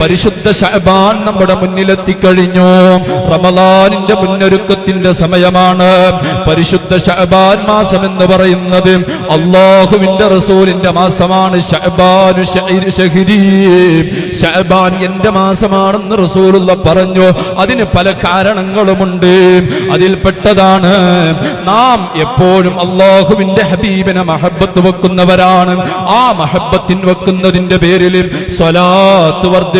പരിശുദ്ധ ഷഹബാൻ നമ്മുടെ മുന്നിലെത്തിക്കഴിഞ്ഞു. റമലാനിന്റെ മുന്നൊരുക്കത്തിന്റെ സമയമാണ്. പരിശുദ്ധ ഷഹബാൻ മാസം എന്ന് പറയുന്നത് അള്ളാഹുവിന്റെ റസൂലിന്റെ മാസമാണ്. ഷഹബാനു എന്റെ മാസമാണെന്ന് റസൂലുള്ള പറഞ്ഞു. അതിന് പല കാരണങ്ങളുമുണ്ട്. അതിൽപ്പെട്ടതാണ് നാം എപ്പോഴും അള്ളാഹുവിന്റെ ഹബീബിനെ മഹബത്ത് വെക്കുന്നവരാണ്. ആ മഹബത്തിൻ വെക്കുന്നതിന്റെ പേരിൽ സ്വലാത്ത്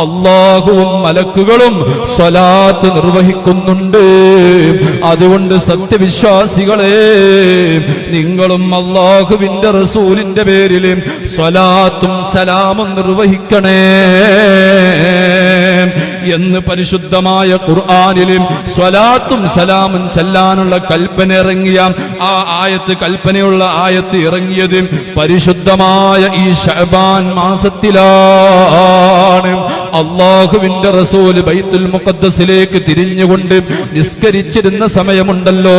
അള്ളാഹുവും മലക്കുകളും സ്വലാത്ത് നിർവഹിക്കുന്നുണ്ട്. അതുകൊണ്ട് സത്യവിശ്വാസികളെ നിങ്ങളും അള്ളാഹുവിന്റെ റസൂലിന്റെ പേരിൽ സ്വലാത്തും സലാമും നിർവഹിക്കണേ. എന്ന് പരിശുദ്ധമായ ഖുർആാനിലും സ്വലാത്തും സലാമും ചെല്ലാനുള്ള കൽപ്പന ഇറങ്ങിയ ആ ആയത്ത് കൽപ്പനയുള്ള ആയത്ത് ഇറങ്ങിയതും പരിശുദ്ധമായ ഈ ഷബാൻ മാസത്തിലാണ്. അള്ളാഹുവിന്റെ റസൂൽ ബൈത്തുൽ മുഖദ്സിലേക്ക് തിരിഞ്ഞുകൊണ്ട് നിസ്കരിച്ചിരുന്ന സമയമുണ്ടല്ലോ.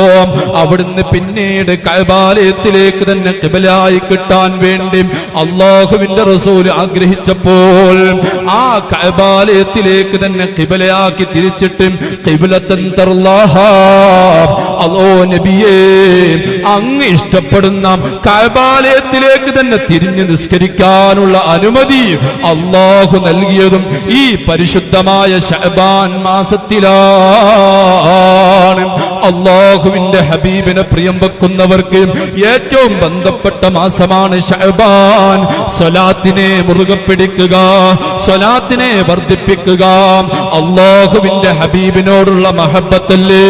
അവിടുന്ന് പിന്നീട് കൈബാലയത്തിലേക്ക് തന്നെ കിബലായി കിട്ടാൻ വേണ്ടി അള്ളാഹുവിന്റെ റസൂൽ ആഗ്രഹിച്ചപ്പോൾ ആ കൈബാലയത്തിലേക്ക് തന്നെ കിബലയാക്കി തിരിച്ചിട്ട് അല്ലോ നബിയേ അങ്ങ് ഇഷ്ടപ്പെടുന്ന കൈബാലയത്തിലേക്ക് തന്നെ തിരിഞ്ഞ് നിസ്കരിക്കാനുള്ള അനുമതി അള്ളാഹു നൽകിയതും ഈ പരിശുദ്ധമായ ഷഹബാൻ മാസത്തിലാണ് അള്ളാഹുവിന്റെ ഹബീബിനെ പ്രിയം വെക്കുന്നവർക്ക് ഏറ്റവും ബന്ധപ്പെട്ട മാസമാണ് ഷഹബാൻ സ്വലാത്തിനെ മുറുകെ പിടിക്കുക സ്വലാത്തിനെ വർദ്ധിപ്പിക്കുക. അള്ളാഹുവിന്റെ ഹബീബിനോടുള്ള മഹബത്തല്ലേ?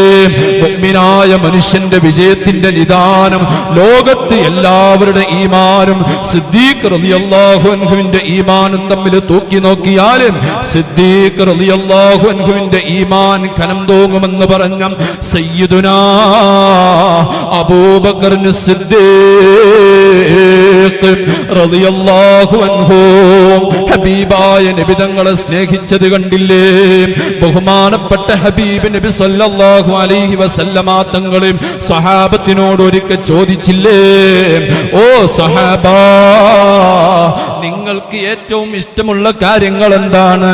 മുഅ്മിനായ മനുഷ്യന്റെ വിജയത്തിന്റെ നിദാനം ലോകത്ത് എല്ലാവരുടെ ഈമാനും. സിദ്ദീഖ് റളിയല്ലാഹു അൻഹുവിന്റെ ഈമാനും തമ്മിൽ തൂക്കി നോക്കിയാലും സിദ്ദീഖ് റളിയല്ലാഹു അൻഹുവിന്റെ ഈമാൻ കനം തൂങ്ങുമെന്ന് പറഞ്ഞ സയ്യിദുനാ അബൂബക്കറിന് സിദ്ദീഖ്. ഹബീബായ നബി തങ്ങളെ സ്നേഹിച്ചതു കണ്ടില്ലേ? ബഹുമാനപ്പെട്ട ഹബീബ് നബി സല്ലല്ലാഹു അലൈഹി വസല്ലമ തങ്ങളെ സ്വഹാബത്തിനോട് ഒരിക്കൽ ചോദിച്ചില്ലേ? ഓ സഹാബാ നിങ്ങൾക്ക് ഏറ്റവും ഇഷ്ടമുള്ള കാര്യങ്ങൾ എന്താണ്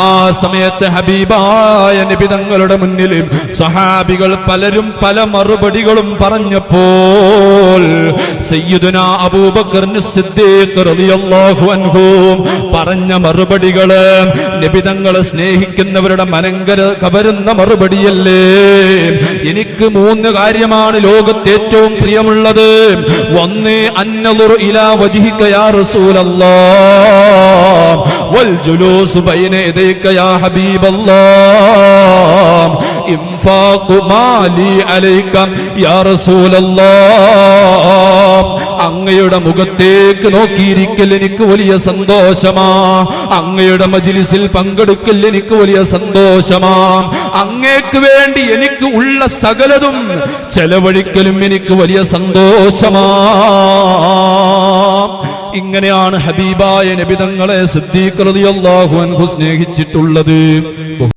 ആ സമയത്ത് ഹബീബായ നിബിതങ്ങളുടെ മുന്നിൽ സഹാബികൾ പലരും പല മറുപടികളും പറഞ്ഞപ്പോൾ സയ്യിദുന അബൂബക്കറിന് സിദ്ദീഖ് റളിയല്ലാഹു അൻഹു പറഞ്ഞ മറുപടികൾ നിബിതങ്ങളെ സ്നേഹിക്കുന്നവരുടെ മനങ്കര കവരുന്ന മറുപടിയല്ലേ? എനിക്ക് മൂന്ന് കാര്യമാണ് ലോകത്ത് ഏറ്റവും പ്രിയമുള്ളത്. ഒന്ന് അന്നലുറു ഇലാ വജിഹിക യാ വൽ ജുലൂസ് ബൈന യദൈക യാ അങ്ങയുടെ മുഖത്തേക്ക് നോക്കിയിരിക്കൽ എനിക്ക് വലിയ സന്തോഷമാ. അങ്ങയുടെ മജിലിസിൽ പങ്കെടുക്കൽ എനിക്ക് വലിയ സന്തോഷമാ. അങ്ങേക്ക് വേണ്ടി എനിക്ക് ഉള്ള സകലതും ചെലവഴിക്കലും എനിക്ക് വലിയ സന്തോഷമാ. ഇങ്ങനെയാണ് ഹബീബായ നബിതങ്ങളെ സിദ്ദീഖ് റളിയല്ലാഹു അൻഹു സ്നേഹിച്ചിട്ടുള്ളത്.